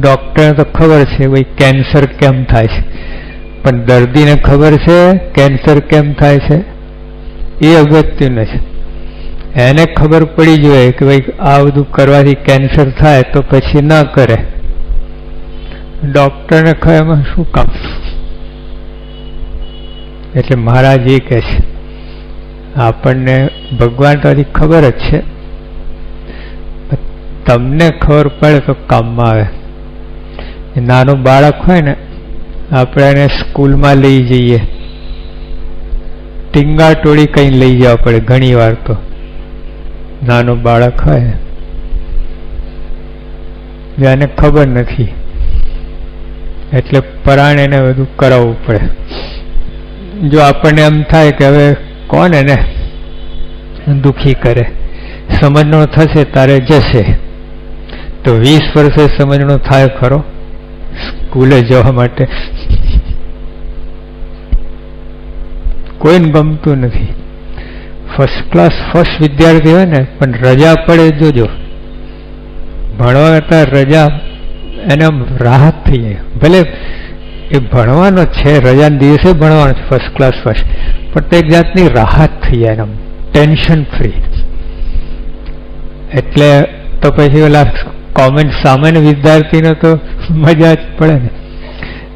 ડૉક્ટરને તો ખબર છે ભાઈ કેન્સર કેમ થાય છે. પણ દર્દીને ખબર છે કેન્સર કેમ થાય છે? એ અગત્યનું છે. એને ખબર પડી જોઈએ કે ભાઈ આ બધું કરવાથી કેન્સર થાય તો પછી ન કરે. ડૉક્ટરને એમાં શું કામ? એટલે મહારાજ એ કહે છે, આપણને ભગવાન તો ખબર જ છે. તમને ખબર પડે તો કામમાં આવે. નાનું બાળક હોય ને, આપણે એને સ્કૂલમાં લઈ જઈએ. ટીંગા ટોળી કઈ લઈ જવા પડે ઘણી વાર તો. નાનું બાળક હોય એને ખબર નથી. એટલે પરાણ એને બધું કરાવવું પડે. જો આપણને એમ થાય કે હવે કોણ એને દુખી કરે? સમજણો થશે, તારે જશે. તો વીસ વર્ષે સમજણો થાય ખરો. સ્કૂલે જવા માટે. કોઈને ગમતું નથી. ફર્સ્ટ ક્લાસ ફર્સ્ટ વિદ્યાર્થી હોય ને, પણ રજા પડે જોજો. ભણવા કરતા રજા એને આમ રાહત થઈ જાય. ભલે એ ભણવાનો છે રજા દિવસે ભણવાનો છે ફર્સ્ટ ક્લાસ ફર્સ્ટ પણ તે એક જાતની રાહત થઈ જાય એમ ટેન્શન ફ્રી એટલે તો પછી ઓલા કોમેન્ટ સામાન્ય વિદ્યાર્થીને તો મજા જ પડે ને.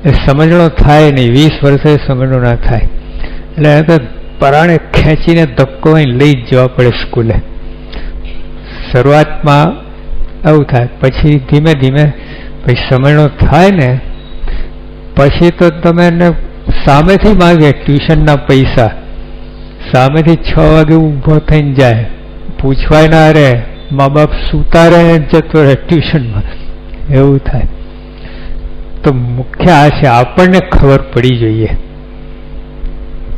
એ સમજણો થાય નહીં, વીસ વર્ષે સમજણો ના થાય. એટલે એને તો પરાણે ખેંચીને ધક્કો લઈ જ જવા પડે સ્કૂલે. શરૂઆતમાં આવું થાય, પછી ધીમે ધીમે પછી સમજણો થાય ને, પછી તો તમે એને સામેથી માગે ટ્યુશનના પૈસા. સામેથી છ વાગે ઊભો થઈને જાય. પૂછવાય ના રે મા બાપ સૂતા રહે જતો રહે ટ્યુશનમાં. એવું થાય. તો મુખ્ય આ છે, આપણને ખબર પડી જોઈએ.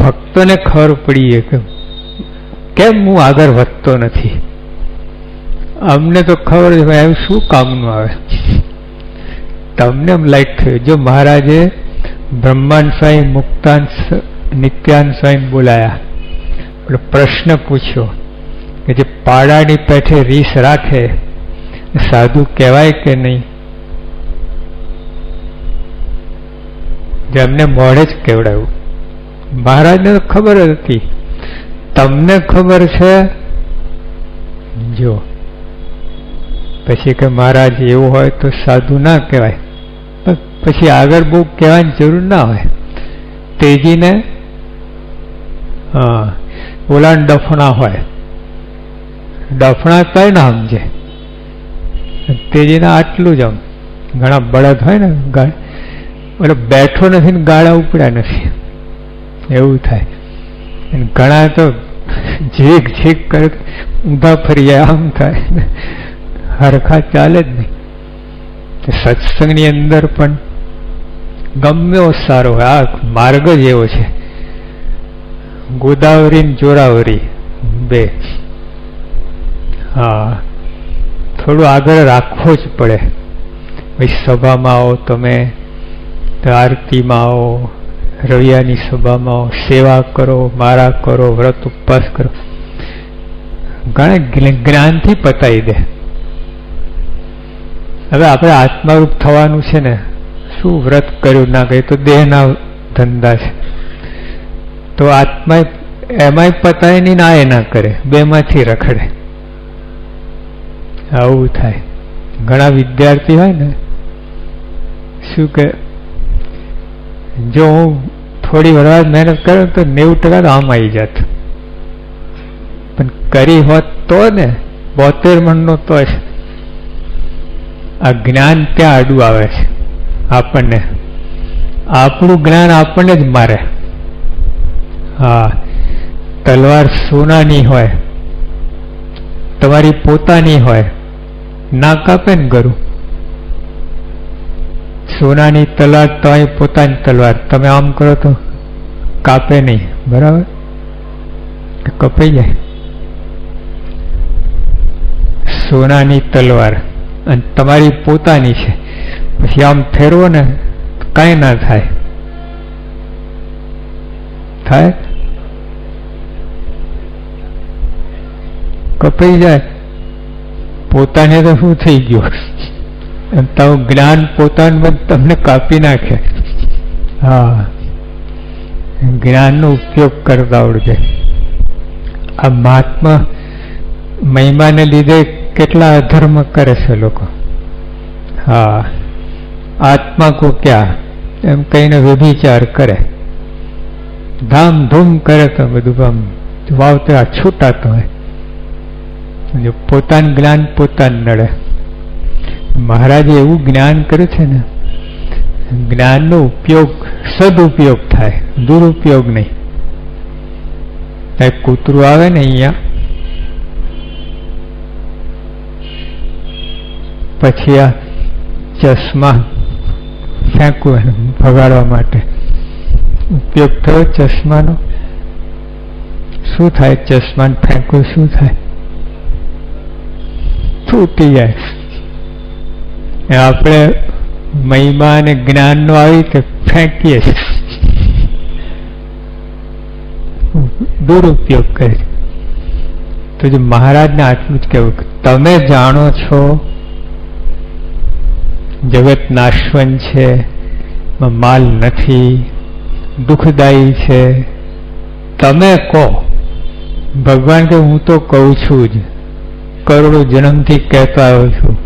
ભક્તોને ખબર પડી કે, કેમ હું આગળ વધતો નથી? અમને તો ખબર છે એમ શું કામનું આવે? તમને એમ લાઈટ થયું. જો મહારાજે બ્રહ્માંડ સ્વામી, મુક્તાન નિત્યાન સ્વામી બોલાયા. પ્રશ્ન પૂછ્યો. કે જે પાડાની પેઠે રીસ રાખે, સાધુ કહેવાય કે નહીં? જેમને મોડે જ કેવડાવ્યું. મહારાજને તો ખબર હતી. તમને ખબર છે? જો. પછી કે મહારાજ એવું હોય તો સાધુ ના કહેવાય. પછી આગળ બહુ કહેવાની જરૂર ના હોય. તેજીને, હા, ઓલાન ડફણા હોય. ડફણા કઈ ના સમજે. તેજીના આટલું જ આમ. ઘણા બળદ હોય ને એટલે બેઠો નથી ને ગાળા ઉપડ્યા નથી. એવું થાય. ઘણા તો ઝીક ઝીક કરે ઊંધા ફરી જાય, આમ થાય. હરખા ચાલે જ નહીં. સત્સંગની અંદર પણ ગમે એવો સારો આ માર્ગ જ એવો છે. ગોદાવરી ને જોરાવરી બે. હા. થોડું આગળ રાખવો જ પડે. ભાઈ સભામાં આવો તમે, આરતીમાં આવો, રવિયાની સભામાં આવો, સેવા કરો મારા કરો, વ્રત ઉપવાસ કરો. ઘણા જ્ઞાનથી પતાવી દે. હવે આપણે આત્મારૂપ થવાનું છે ને, શું વ્રત કર્યું ના કર્યું તો દેહના ધંધા છે. તો આત્મા એમાંય પતાય નહીં ના એ ના કરે, બેમાંથી રખડે. આવું થાય. ઘણા વિદ્યાર્થી હોય ને, શું કે, જો હું થોડી વરવાદ મહેનત કરું તો નેવું ટકા તો આમ આવી જાત. પણ કરી હોત તો ને, બોતેર મણનો તો જ. આ જ્ઞાન ત્યાં આડું આવે છે, આપણને. આપણું જ્ઞાન આપણને જ મારે. હા, તલવાર સોનાની હોય, તમારી પોતાની હોય ના કાપે ને ગરું. સોનાની તલવાર તમારી પોતાની તલવાર. તમે આમ કરો તો કાપે નહીં. બરાબર? કપાઈ જાય. સોનાની તલવાર. અને તમારી પોતાની છે. પછી આમ ફેરવો ને કાંઈ ના થાય. થાય? કપાઈ જાય. પોતાને તો શું થઈ ગયું? તારું જ્ઞાન પોતાનું તમને કાપી નાખે. હા. જ્ઞાનનો ઉપયોગ કરતા આવડે આ મહાત્મા મહિમાને લીધે કેટલા અધર્મ કરે છે લોકો. હા. આત્મા કો ક્યાં? એમ કહીને વ્યભિચાર કરે. ધામધૂમ કરે તો બધું આમ વાવતરા છૂટાતો હોય. પોતાનું જ્ઞાન પોતાને નડે. મહારાજે એવું જ્ઞાન કર્યું છે ને, જ્ઞાનનો ઉપયોગ સદુપયોગ થાય, દુરુપયોગ નહીં. કંઈક કૂતરું આવે ને અહીંયા? પછી આ ચશ્મા ફેંકવું ભગાડવા માટે. ઉપયોગ થયો ચશ્માનો? શું થાય ચશ્માને ફેંકવું, શું થાય? તૂટી જાય. આપણે મહિમા અને જ્ઞાનનો આવી રીતે ફેંકીએ દુરુપયોગ કરે તો જે મહારાજને આટલું જ કહેવું તમે જાણો છો, જગત નાશવન છે માલ નથી, દુઃખદાયી છે. તમે કહો. ભગવાન કે હું તો કહું છું જ. કરોડો જન્મથી કહેતા આવ્યો છું.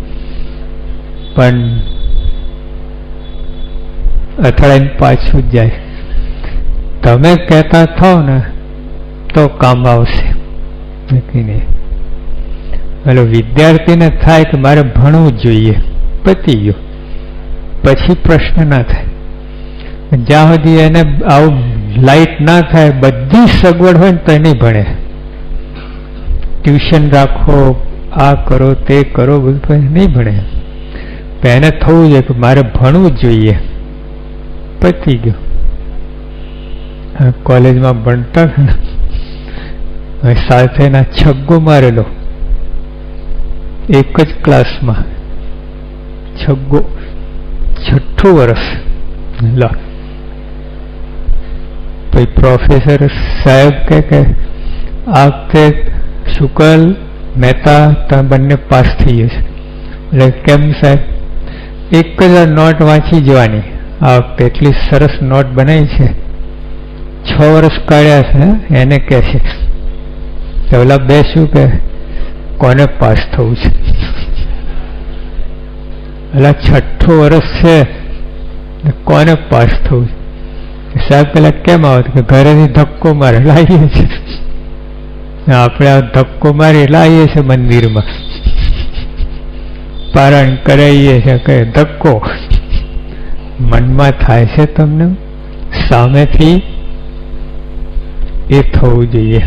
પણ અથડાઈને પાછું જાય. તમે કહેતા થાવ ને, તો કામ આવશે. પેલો વિદ્યાર્થીને થાય કે મારે ભણવું જોઈએ. પતી ગયો. પછી પ્રશ્ન ના થાય. જ્યાં સુધી એને આવું લાઈટ ના થાય, બધી સગવડ હોય ને તો નહીં ભણે. ટ્યુશન રાખો આ કરો, તે કરો, બધું નહીં ભણે. એને થવું જોઈએ કે મારે ભણવું જ જોઈએ. પતી ગયો. કોલેજમાં ભણતા સાથેના છગ્ગો મારેલો. એક જ ક્લાસમાં. છગ્ગો છઠ્ઠું વર્ષ. લા. પછી પ્રોફેસર સાહેબ કે, આ વખતે શુકલ મહેતા તમે બંને પાસ થઈ છે. એટલે કેમ સાહેબ? એક જ નોટ વાંચી જવાની. આ વખતે એટલી સરસ નોટ બનાવી છે. છ વર્ષ કાઢ્યા છે એને કે છે ઓલા બે શું કે કોને પાસ થવું છે? એટલે છઠ્ઠું વર્ષ છે. કોને પાસ થવું છે? સાહેબ, પેલા કેમ આવત કે ઘરેથી ધક્કો મારે લાવીએ છીએ. આપણે આ ધક્કો મારી લાવીએ છીએ મંદિરમાં. પારણ કરાવીએ છીએ કે ધક્કો મનમાં થાય છે તમને? સામેથી એ થવું જોઈએ.